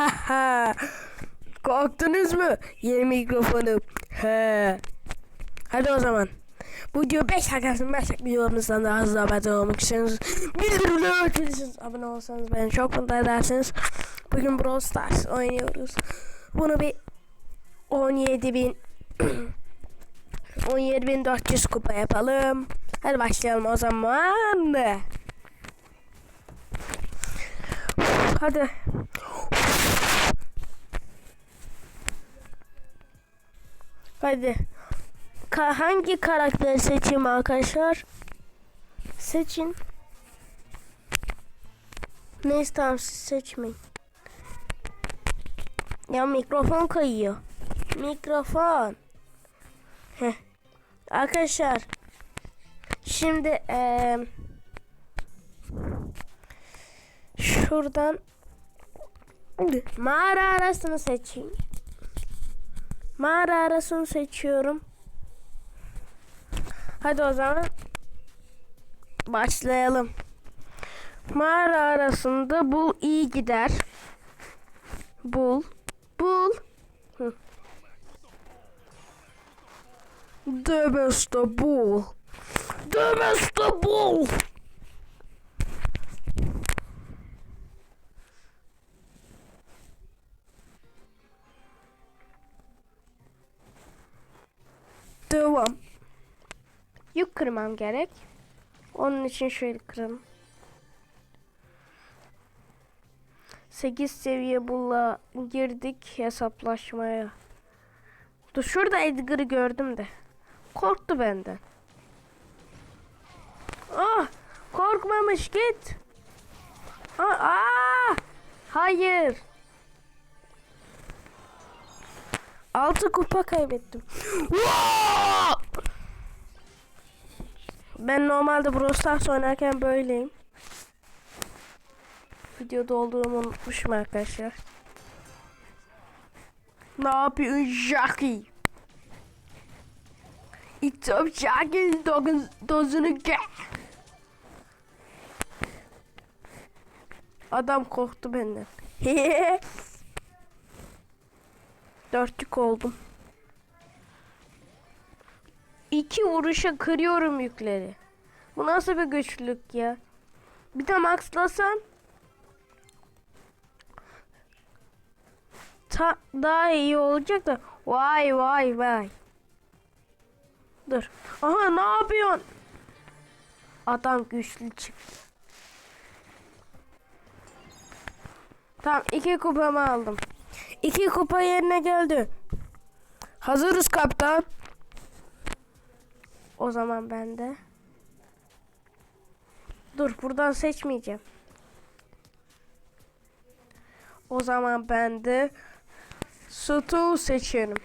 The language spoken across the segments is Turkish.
Korktunuz mu? Yeni mikrofonum. He. Hadi o zaman. Bu video 5 dakikasını 5 dakika videomuzdan daha hızlı haberdar olmak istiyorsanız bildirimleri açabilirsiniz. Abone olsanız beni çok mutlu edersiniz. Bugün Brawl Stars oynuyoruz. Bunu bir 17 bin 17.400 kupa yapalım. Hadi başlayalım o zaman. Hadi. Hadi. Ka hangi karakteri seçeyim arkadaşlar? Seçin. Neyse tamam siz seçmeyin. Ya mikrofon kayıyor. Mikrofon. Heh. Arkadaşlar. Şimdi eee şuradan mağara arasını seçeyim. Mağara arasını seçiyorum. Hadi o zaman başlayalım. Mağara arasında bul iyi gider. Bul. Bul. Hı. The best of bull. Yük kırmam gerek. Onun için şöyle kıralım. 8 seviye bulla girdik hesaplaşmaya. Dur şurada Edgar'ı gördüm de. Korktu benden. Ah! Korkmamış git. Aa, aa! Hayır. Altı kupa kaybettim. Ben normalde Brawl Stars oynarken böyleyim. Videoda olduğumu unutmuşum arkadaşlar. Ne yapıyorsun Jackie? It's up Jackie's dozunu get. Adam korktu benden. Dörtlük oldum. İki vuruşa kırıyorum yükleri. Bu nasıl bir güçlük ya? Bir de maxlasam ta daha iyi olacak da vay vay vay. Dur. Aha ne yapıyorsun? Adam güçlü çıktı. Tamam iki kupamı aldım. İki kupa yerine geldi. Hazırız kaptan. O zaman ben de. Dur buradan seçmeyeceğim. O zaman ben de Stu seçiyorum.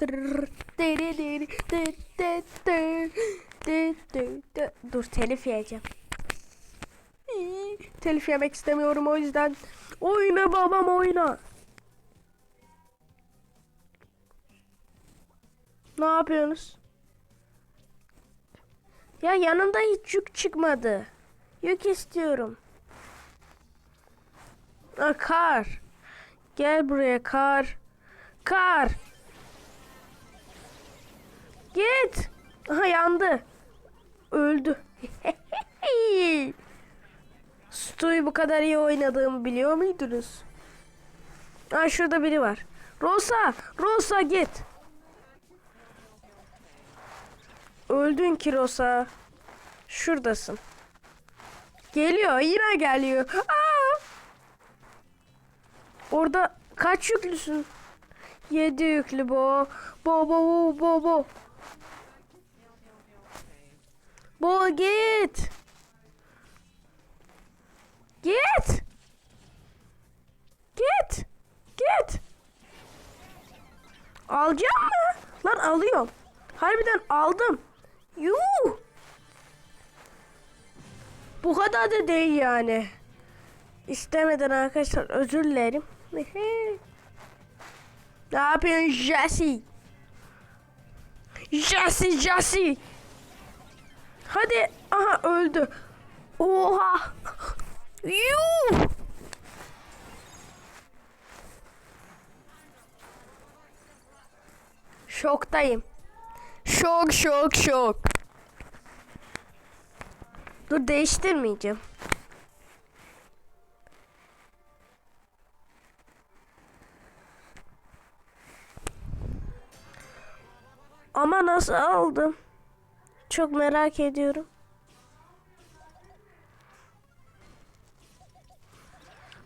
Dur telif yiyeceğim. Telif yemek istemiyorum o yüzden. Oyna babam oyna. Ne yapıyorsunuz? Ya yanımda hiç yük çıkmadı. Yük istiyorum. Ha, kar. Gel buraya kar. Kar. Git. Aha yandı. Öldü. Stu'yu bu kadar iyi oynadığımı biliyor muydunuz? Aa şurada biri var. Rosa, Rosa git. Öldün ki Rosa. Şuradasın. Geliyor, yine geliyor. Aa! Orada kaç yüklüsün? Yedi yüklü bo. Bo bo bo bo bo. Bo git. Git. Git. Git. Alacağım mı? Lan alıyorum. Harbiden aldım. Yuh. Bu kadar da değil yani. İstemeden arkadaşlar özür dilerim. ne yapıyorsun Jesse? Jesse Jesse. Hadi. Aha öldü. Oha. Yuh. Şoktayım. Şok şok şok. Dur değiştirmeyeceğim. Ama nasıl aldım? Çok merak ediyorum.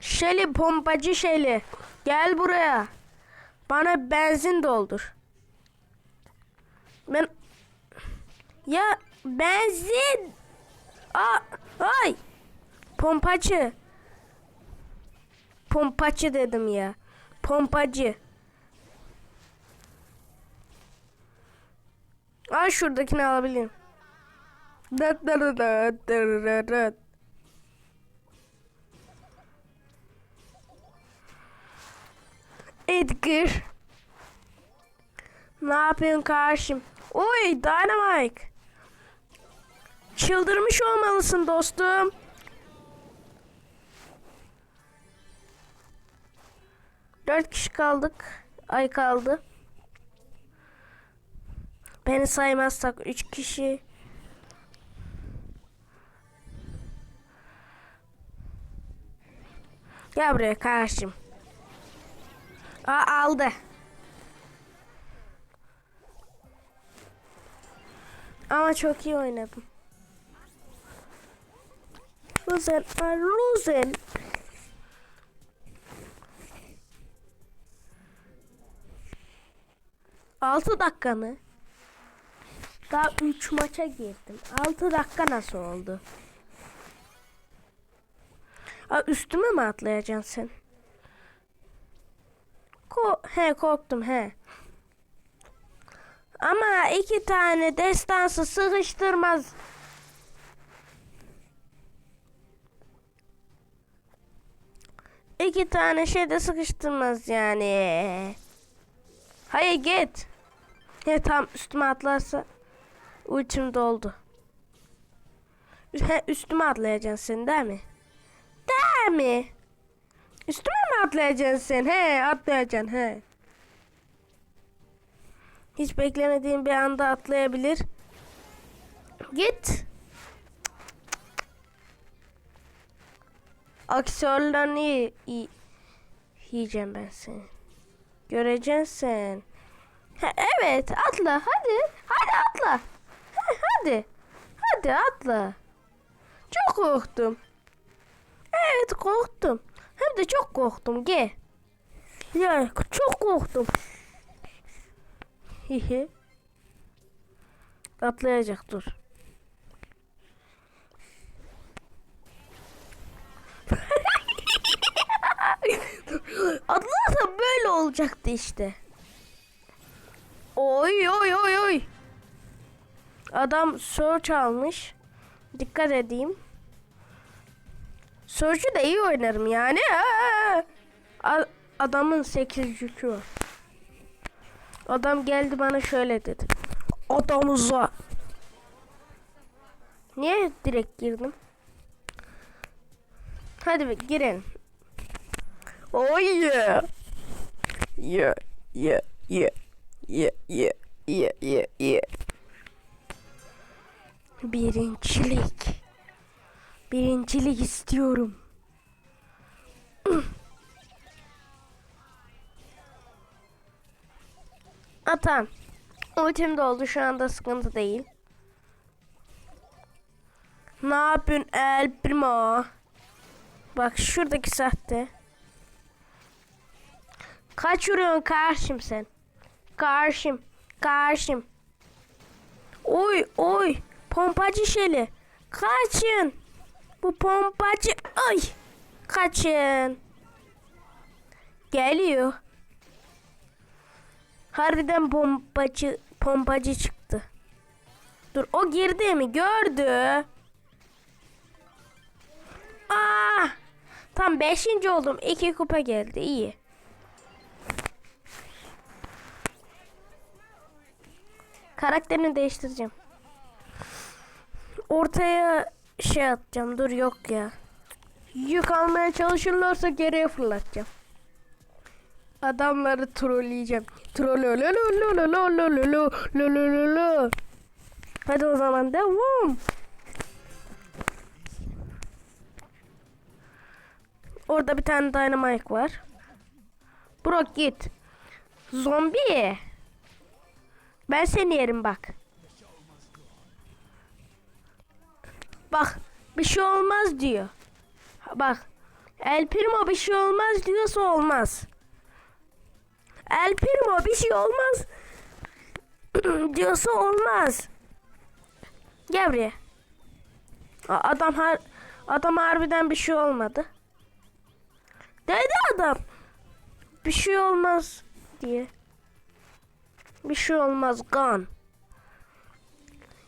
Şeli pompacı Şeli. Gel buraya. Bana benzin doldur. Ben ya benzin. Aa, ay. Pompacı. Pompacı dedim ya. Pompacı. Aa şuradakini alabilirim. Dat dat dat dat dat dat. Edgar. Ne yapıyorsun karşım? Oy Dynamite. Çıldırmış olmalısın dostum. Dört kişi kaldık. Ay kaldı. Beni saymazsak üç kişi. Gel buraya karşım. Aa aldı. Ama çok iyi oynadım. Aa, Luzen. Altı dakika mı? Daha üç maça girdim. Altı dakika nasıl oldu? Aa, üstüme mi atlayacaksın sen? Ko he korktum he. Ama iki tane destansı sıkıştırmaz. İki tane şey de sıkıştırmaz yani. Hayır git. He tam üstüme atlarsa ultim doldu. He, üstüme atlayacaksın sen değil mi? Değil mi? Üstüme mi atlayacaksın sen? He atlayacaksın he. Hiç beklemediğim bir anda atlayabilir. Git. Aksiyonlarını iyi, iyi, yiyeceğim ben seni. Göreceksin sen. Ha, evet atla hadi. Hadi atla. Ha, hadi. Hadi atla. Çok korktum. Evet korktum. Hem de çok korktum. Gel. Ya çok korktum. Hihi. Atlayacak dur. Atlarsa böyle olacaktı işte. Oy oy oy oy. Adam search almış. Dikkat edeyim. Search'ü de iyi oynarım yani. Aa! Adamın 8 yükü var. Adam geldi bana şöyle dedi. Adamıza. Niye direkt girdim? Hadi bir girelim. Oh yeah. Yeah, yeah, yeah. Yeah, yeah, yeah, yeah, yeah. Birincilik. Birincilik istiyorum. Atam. Ultim doldu şu anda sıkıntı değil. Ne yapıyorsun El Primo? Bak şuradaki sahte. Kaç vuruyorsun karşım sen? Karşım. Karşım. Oy oy. Pompacı şeli. Kaçın. Bu pompacı. Ay. Kaçın. Geliyor. Harbiden pompacı pompacı çıktı. Dur o girdi mi? Gördü. Aa! Tam 5. oldum. 2 kupa geldi. İyi. Karakterini değiştireceğim. Ortaya şey atacağım. Dur yok ya. Yük almaya çalışırlarsa geriye fırlatacağım. Adamları trolleyeceğim. Trollolololololololololololololol. Hadi o zaman devam. Orada bir tane dynamite var. Brock git. Zombi. Ben seni yerim bak. Bak bir şey olmaz diyor. Bak El Primo bir şey olmaz diyorsa olmaz. El Primo bir şey olmaz diyorsa olmaz. Gel buraya. Adam har adam harbiden bir şey olmadı. Dedi adam. Bir şey olmaz diye. Bir şey olmaz gan.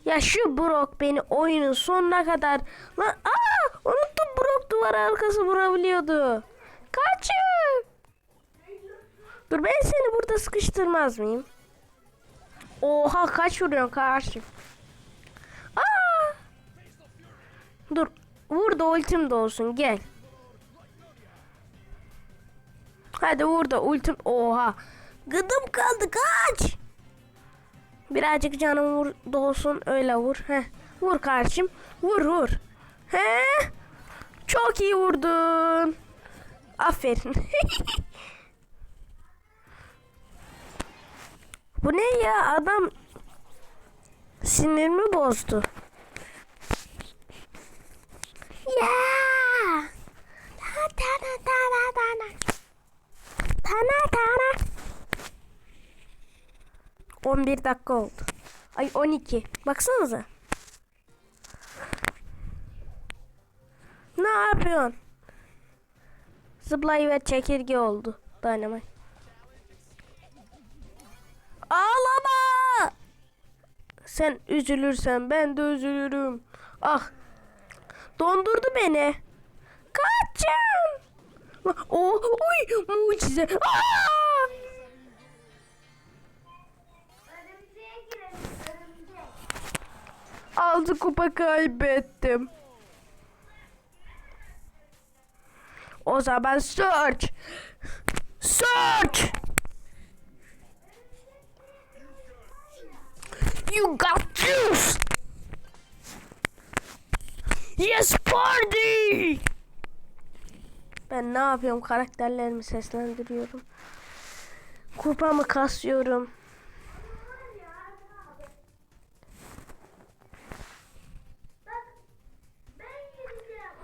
Ya şu Brock beni oyunun sonuna kadar lan aa unuttum Brock duvar arkası vurabiliyordu. Kaçın. Dur ben seni burada sıkıştırmaz mıyım? Oha kaç vuruyorsun karşı? Aa! Dur vur da ultim de olsun gel. Hadi vur da ultim. Oha. Gıdım kaldı kaç. Birazcık canım vur dolsun öyle vur. Heh. Vur karşım. Vur vur. He? Çok iyi vurdun. Aferin. Bu ne ya adam sinirimi bozdu. Ya. Ta ta ta ta ta ta. Tana tana. 11 dakika oldu. Ay 12. Baksanıza. Ne yapıyorsun? Zıplayı ve çekirge oldu. Dynamite. Ağlama! Sen üzülürsen ben de üzülürüm. Ah. Dondurdu beni. Kaçın. Oh, oy, mucize. Aa! Altı kupa kaybettim. O zaman search. Search. You got juice. Yes party. Ben ne yapıyorum? Karakterlerimi seslendiriyorum. Kupamı kasıyorum.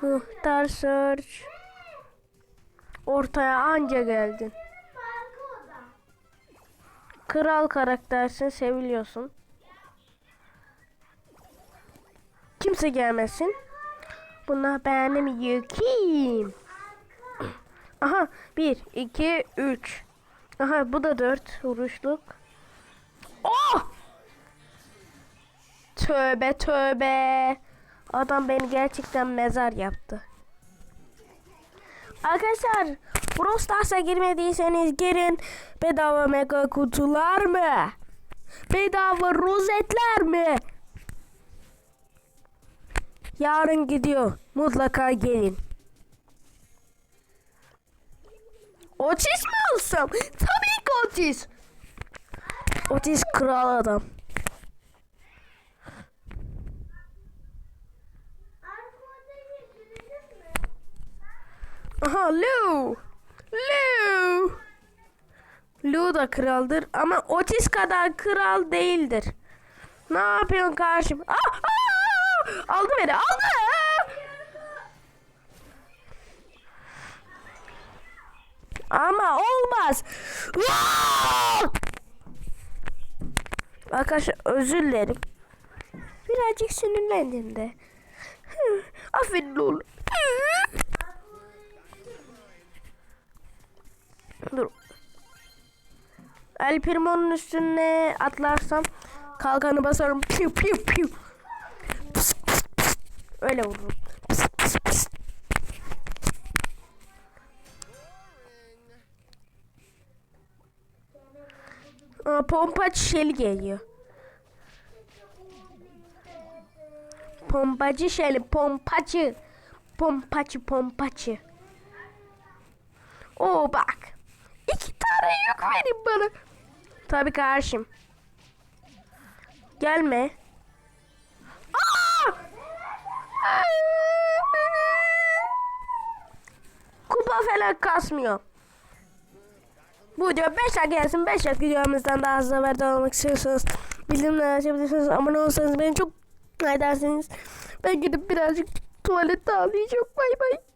Muhtar search. Ortaya anca geldin. Kral karaktersin, seviliyorsun. Kimse gelmesin. Buna benim yükeyim. Aha, bir, iki, üç. Aha, bu da dört vuruşluk. Oh! Tövbe tövbe. Adam beni gerçekten mezar yaptı. Arkadaşlar Brawl Stars'a girmediyseniz girin. Bedava mega kutular mı? Bedava rozetler mi? Yarın gidiyor. Mutlaka gelin. Otis mi alsam? Tabii ki Otis. Otis kral adam. Aha Lou. Lou. Lou da kraldır ama Otis kadar kral değildir. Ne yapıyorsun karşım? Aa, aa! Aldı beni aldı. Ama olmaz. Arkadaşlar özür dilerim. Birazcık sinirlendim de. Affedin oğlum. Dur. El Primo'nun üstüne atlarsam kalkanı basarım. Piu piu piu. Öyle vururum. Pıs, pıs, pıs. Aa, pompa şeli geliyor. Pompacı şeli, pompacı. Pompacı, pompacı. Oo bak. İki tane gelin bana. Tabii karşım. Gelme. Kupa falan kasmıyor. Bu video 5 dakika gelsin. 5 dakika videomuzdan daha hızlı haberdar olmak istiyorsanız bildirimleri açabilirsiniz. Abone olsanız beni çok edersiniz. Ben gidip birazcık tuvalette ağlayacağım. Bay bay.